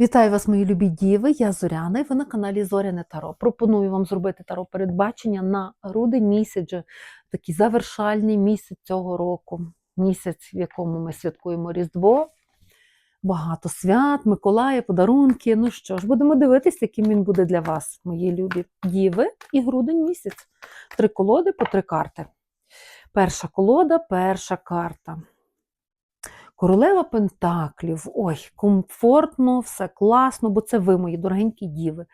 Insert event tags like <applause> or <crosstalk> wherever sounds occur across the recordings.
Вітаю вас, мої любі діви! Я Зоряна, і ви на каналі Зоряне Таро. Пропоную вам зробити таро передбачення на грудень місяць, такий завершальний місяць цього року. Місяць, в якому ми святкуємо Різдво. Багато свят, Миколая, подарунки. Ну що ж, будемо дивитися, яким він буде для вас, мої любі діви, і грудень місяць. Три колоди по три карти. Перша колода, перша карта. Королева Пентаклів. Ой, комфортно, все класно, бо це ви, мої дорогенькі діви.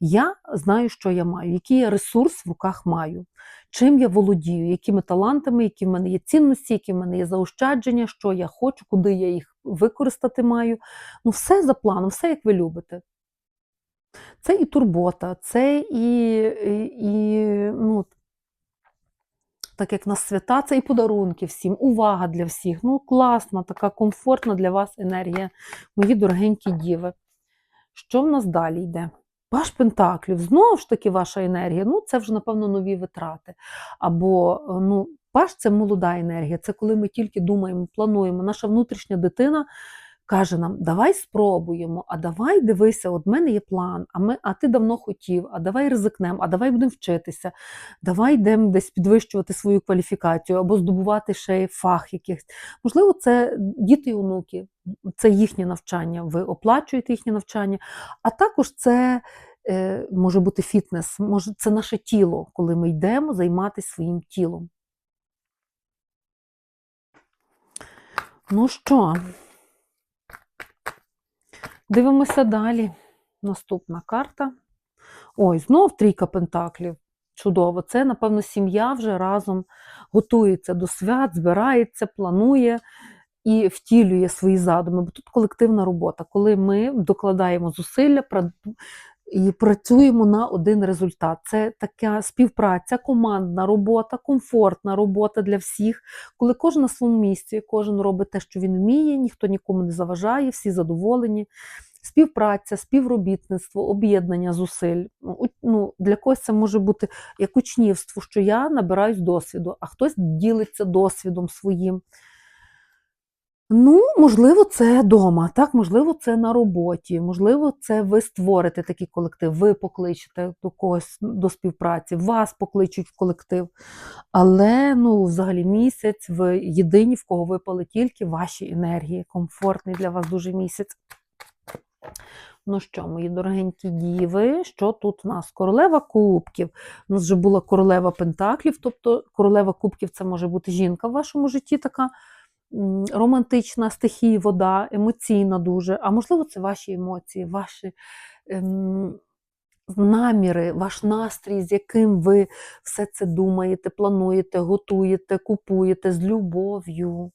Я знаю, що я маю, який я ресурс в руках маю, чим я володію, якими талантами, які в мене є цінності, які в мене є заощадження, що я хочу, куди я їх використати маю. Ну, все за планом, все як ви любите. Це і турбота, це і, і, і ну, так як на свята, це і подарунки всім, увага для всіх. Ну, класна, така комфортна для вас енергія, мої дорогенькі діви. Що в нас далі йде? Ваш Пентаклів, знову ж таки, ваша енергія. Ну, це вже, напевно, нові витрати. Або, ну, Паш це молода енергія, це коли ми тільки думаємо, плануємо. Наша внутрішня дитина каже нам: давай спробуємо, а давай дивися, от в мене є план, а ми, а ти давно хотів, а давай ризикнемо, а давай будемо вчитися, давай йдемо десь підвищувати свою кваліфікацію або здобувати ще фах якихось. Можливо, це діти і онуки, це їхнє навчання, ви оплачуєте їхнє навчання, а також це. е, Може бути фітнес, може це наше тіло, коли ми йдемо займатися своїм тілом. Ну що, Дивимося далі. Наступна карта. Ой, знов трійка пентаклів. Чудово. Це, напевно, сім'я вже разом готується до свят, збирається, планує і втілює свої задуми. Бо тут колективна робота, коли ми докладаємо зусилля і працюємо на один результат. Це така співпраця, командна робота, комфортна робота для всіх, коли кожен на своєму місці, кожен робить те, що він вміє, ніхто нікому не заважає, всі задоволені. Співпраця, співробітництво, об'єднання зусиль. Ну, Для когось це може бути як учнівство, що я набираюсь досвіду, а хтось ділиться досвідом своїм. Ну, можливо, це вдома, так, можливо, це на роботі, можливо, це ви створите такий колектив, ви покличете до когось до співпраці, вас покличуть в колектив. Але ну, взагалі місяць ви єдині, в кого випали тільки ваші енергії. Комфортний для вас дуже місяць. Ну що, мої дорогенькі діви, що тут у нас? Королева кубків. У нас вже була королева пентаклів, тобто королева кубків це може бути жінка в вашому житті така романтична стихія, вода, емоційна дуже. А можливо, це ваші емоції, ваші ем, наміри, ваш настрій, з яким ви все це думаєте, плануєте, готуєте, купуєте з любов'ю.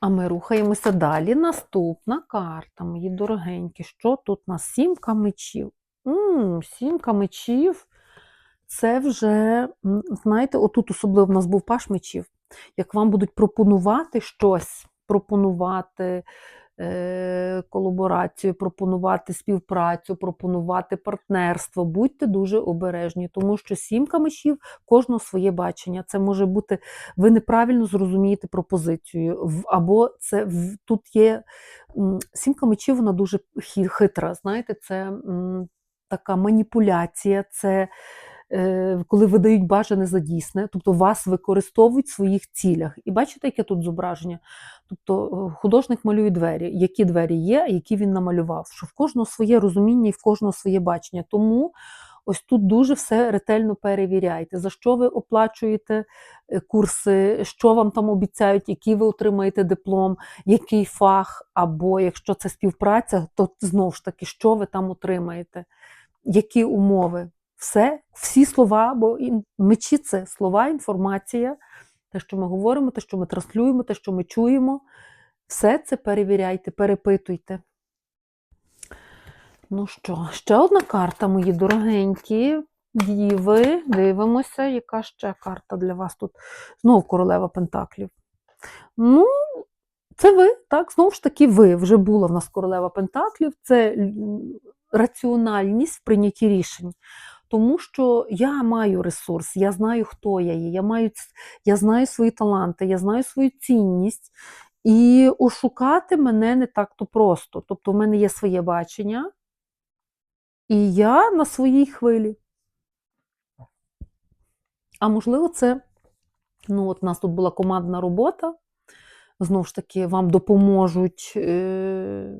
А ми рухаємося далі. Наступна карта, мої дорогенькі. Що тут у нас? Сімка мечів. М -м, сімка мечів це вже, знаєте, отут особливо в нас був паш мечів. Як вам будуть пропонувати щось, пропонувати е, колаборацію, пропонувати співпрацю, пропонувати партнерство, будьте дуже обережні, тому що сімка мечів кожного своє бачення. Це може бути, ви неправильно зрозумієте пропозицію, або це тут є сімка мечів, вона дуже хитра. Знаєте, це така маніпуляція. це коли видають бажане за дійсне, тобто вас використовують в своїх цілях. І бачите, яке тут зображення? Тобто е, художник малює двері, які двері є, які він намалював, що в кожного своє розуміння і в кожного своє бачення. Тому ось тут дуже все ретельно перевіряйте, за що ви оплачуєте е, курси, що вам там обіцяють, який ви отримаєте диплом, який фах, або якщо це співпраця, то знову ж таки, що ви там отримаєте, які умови. Все, всі слова, бо мечі це слова, інформація, те, що ми говоримо, те, що ми транслюємо, те, що ми чуємо. Все це перевіряйте, перепитуйте. Ну що, ще одна карта, мої дорогенькі діви. Дивимося, яка ще карта для вас тут. Знову королева Пентаклів. Ну, це ви, так, знову ж таки, ви. Вже була в нас королева Пентаклів, це раціональність в прийнятті рішень. Тому що я маю ресурс, я знаю, хто я є, я маю, я знаю свої таланти, я знаю свою цінність. І ошукати мене не так-то просто. Тобто, в мене є своє бачення, і я на своїй хвилі. А можливо, це, ну, от у нас тут була командна робота. Знову ж таки, вам допоможуть, е,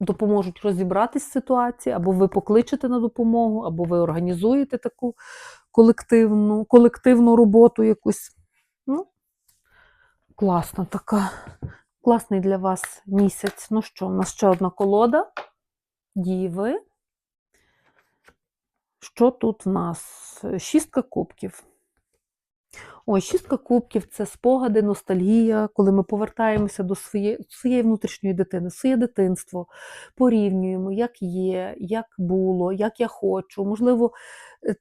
допоможуть розібратись з ситуацією, або ви покличете на допомогу, або ви організуєте таку колективну, колективну роботу якусь. Ну, класна така. Класний для вас місяць. Ну що, у нас ще одна колода. Діви. Що тут в нас? Шістка кубків. Ой, шістка кубків це спогади, ностальгія, коли ми повертаємося до своєї, своєї внутрішньої дитини, своє дитинство, порівнюємо, як є, як було, як я хочу. Можливо,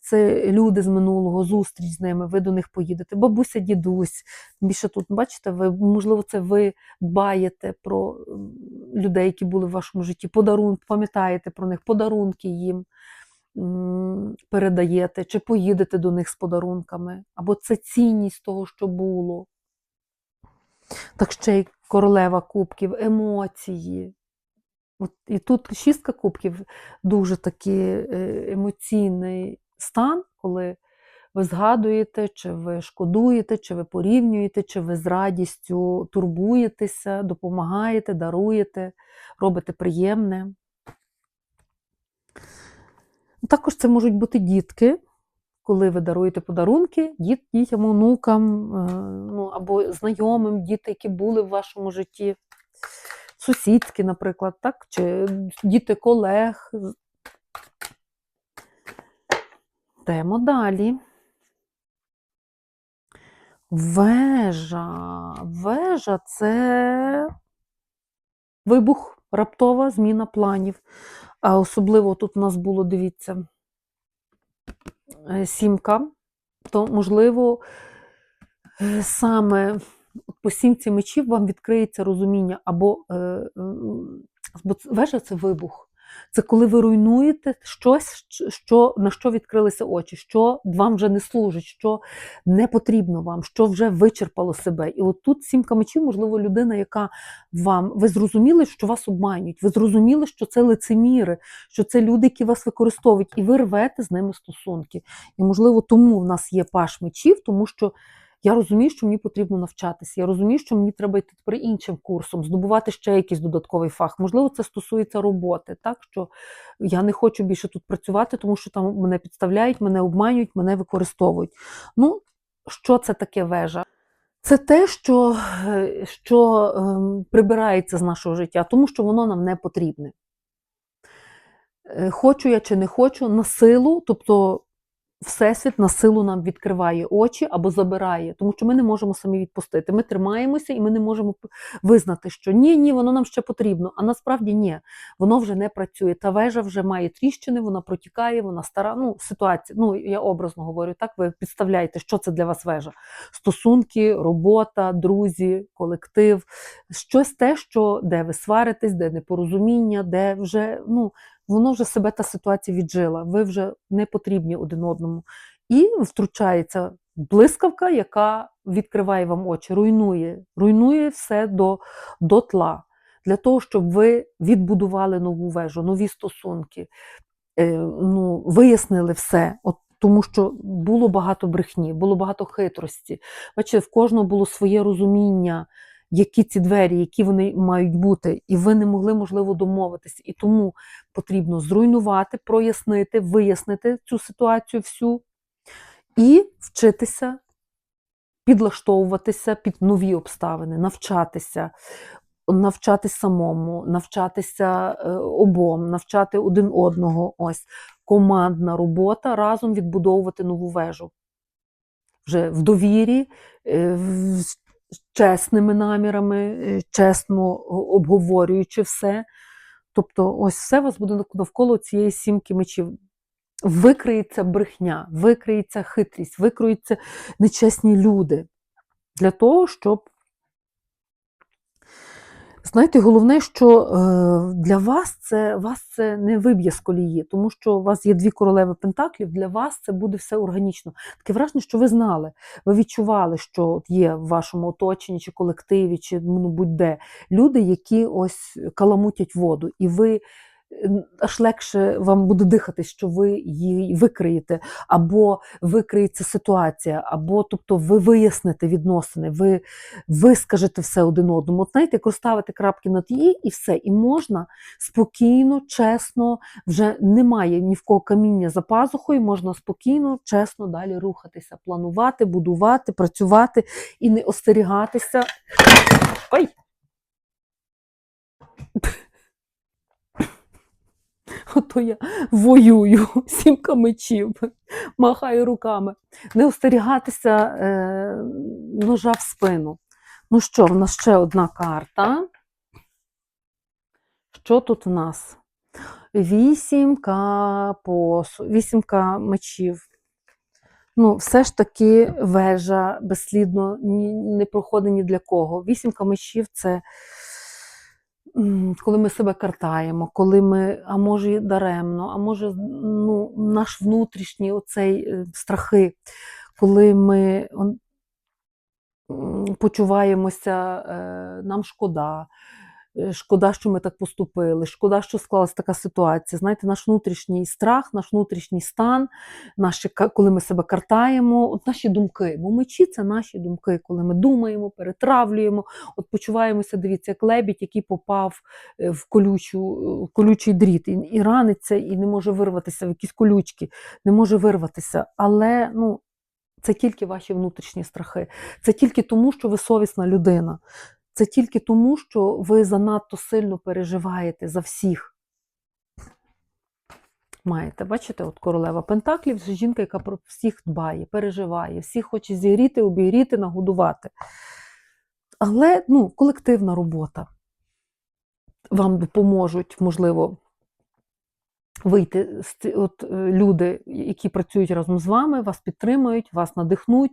це люди з минулого, зустріч з ними, ви до них поїдете, бабуся, дідусь. Більше тут, бачите, ви, можливо, це ви дбаєте про людей, які були в вашому житті, подарунки, пам'ятаєте про них, подарунки їм передаєте, чи поїдете до них з подарунками, або це цінність того, що було. Так ще й королева кубків, емоції. От, і тут шістка кубків дуже такий е, емоційний стан, коли ви згадуєте, чи ви шкодуєте, чи ви порівнюєте, чи ви з радістю турбуєтеся, допомагаєте, даруєте, робите приємне. Також це можуть бути дітки, коли ви даруєте подарунки діт, дітям, онукам, е, ну, або знайомим, діти, які були в вашому житті, сусідські, наприклад, так? чи діти колег. Йдемо далі. Вежа. Вежа це вибух, раптова зміна планів. А особливо тут у нас було, дивіться, е, сімка, то, можливо, е, саме по сімці мечів вам відкриється розуміння, або е, бо це вибух. Це коли ви руйнуєте щось, що, на що відкрилися очі, що вам вже не служить, що не потрібно вам, що вже вичерпало себе. І от тут сімка мечів, можливо, людина, яка вам, ви зрозуміли, що вас обманюють, ви зрозуміли, що це лицеміри, що це люди, які вас використовують, і ви рвете з ними стосунки. І, можливо, тому в нас є паш мечів, тому що я розумію, що мені потрібно навчатися. Я розумію, що мені треба йти тепер іншим курсом, здобувати ще якийсь додатковий фах. Можливо, це стосується роботи, так що я не хочу більше тут працювати, тому що там мене підставляють, мене обманюють, мене використовують. Ну, що це таке вежа? Це те, що, що ем, прибирається з нашого життя, тому що воно нам не потрібне. Е, Хочу я чи не хочу, на силу, тобто Всесвіт на силу нам відкриває очі або забирає, тому що ми не можемо самі відпустити. Ми тримаємося і ми не можемо визнати, що ні, ні, воно нам ще потрібно. А насправді ні, воно вже не працює. Та вежа вже має тріщини, вона протікає, вона стара. Ну, ситуація. Ну, я образно говорю, так ви підставляєте, що це для вас вежа. Стосунки, робота, друзі, колектив, щось те, що де ви сваритесь, де непорозуміння, де вже ну, воно вже себе та ситуація віджила. Ви вже не потрібні один одному. І втручається блискавка, яка відкриває вам очі, руйнує, руйнує все до, до тла. Для того, щоб ви відбудували нову вежу, нові стосунки, е, ну, вияснили все. От тому що було багато брехні, було багато хитрості. Бачите, в кожного було своє розуміння, які ці двері, які вони мають бути, і ви не могли, можливо, домовитися. І тому потрібно зруйнувати, прояснити, вияснити цю ситуацію всю і вчитися підлаштовуватися під нові обставини, навчатися, навчатись самому, навчатися е, обом, навчати один одного. Ось командна робота разом відбудовувати нову вежу. Вже в довірі, е, в- з чесними намірами, е, чесно обговорюючи все. Тобто, ось все у вас буде навколо цієї сімки мечів. Викриється брехня, викриється хитрість, викриються нечесні люди для того, щоб знаєте, головне, що е, для вас це вас це не виб'є з колії, тому що у вас є дві королеви пентаклів. Для вас це буде все органічно. Таке враження, що ви знали, ви відчували, що є в вашому оточенні чи колективі, чи ну, будь-де люди, які ось каламутять воду, і ви. Аж легше вам буде дихати, що ви її викриєте, або викриється ситуація, або тобто ви виясните відносини, ви вискажете все один одному. От знаєте, як розставити крапки над і, і все. І можна спокійно, чесно, вже немає ні в кого каміння за пазухою, можна спокійно, чесно далі рухатися, планувати, будувати, працювати і не остерігатися. Ой! <laughs> Ото я воюю <laughs> сімка мечів, махаю руками. Не остерігатися е, ножа в спину. Ну що, в нас ще одна карта. Що тут в нас? Вісімка посу, вісімка мечів. Ну, все ж таки вежа безслідно не проходить ні для кого. Вісімка мечів це коли ми себе картаємо, коли ми, а може, даремно, а може, ну, наш внутрішній оцей е, страхи, коли ми почуваємося, е, нам шкода. Е, Шкода, що ми так поступили, шкода, що склалася така ситуація. Знаєте, наш внутрішній страх, наш внутрішній стан, наші, коли ми себе картаємо, от наші думки. Бо мечі це наші думки, коли ми думаємо, перетравлюємо, от почуваємося, дивіться, як лебідь, який попав е, в, колючу, в колючий дріт, і, і раниться, і не може вирватися в якісь колючки, не може вирватися. Але ну, це тільки ваші внутрішні страхи. Це тільки тому, що ви совісна людина. Це тільки тому, що ви занадто сильно переживаєте за всіх. Маєте, бачите, от королева Пентаклів жінка, яка про всіх дбає, переживає, всіх хоче зігріти, обігріти, нагодувати. Але ну, колективна робота. Вам допоможуть, можливо, вийти з от, е, люди, які працюють разом з вами, вас підтримують, вас надихнуть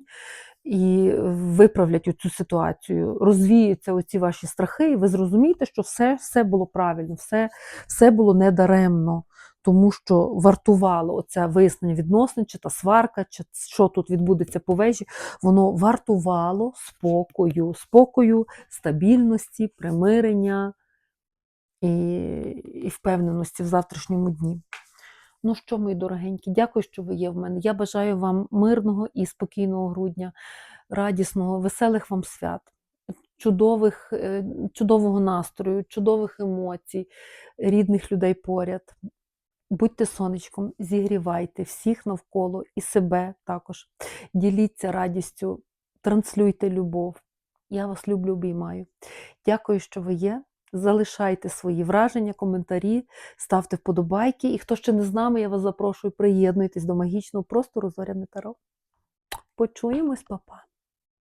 і виправлять цю ситуацію, розвіються оці ваші страхи, і ви зрозумієте, що все, все було правильно, все, все було недаремно, тому що вартувало оце вияснення відносин, чи та сварка, чи що тут відбудеться по вежі, воно вартувало спокою, спокою, стабільності, примирення і, і впевненості в завтрашньому дні. Ну що, мої дорогенькі, дякую, що ви є в мене. Я бажаю вам мирного і спокійного грудня, радісного, веселих вам свят, чудових, е, чудового настрою, чудових емоцій, рідних людей поряд. Будьте сонечком, зігрівайте всіх навколо і себе також. Діліться радістю, транслюйте любов. Я вас люблю, обіймаю. Дякую, що ви є. Залишайте свої враження, коментарі, ставте вподобайки. І хто ще не з нами, я вас запрошую, приєднуйтесь до магічного простору Зоряне Таро. Почуємось, папа.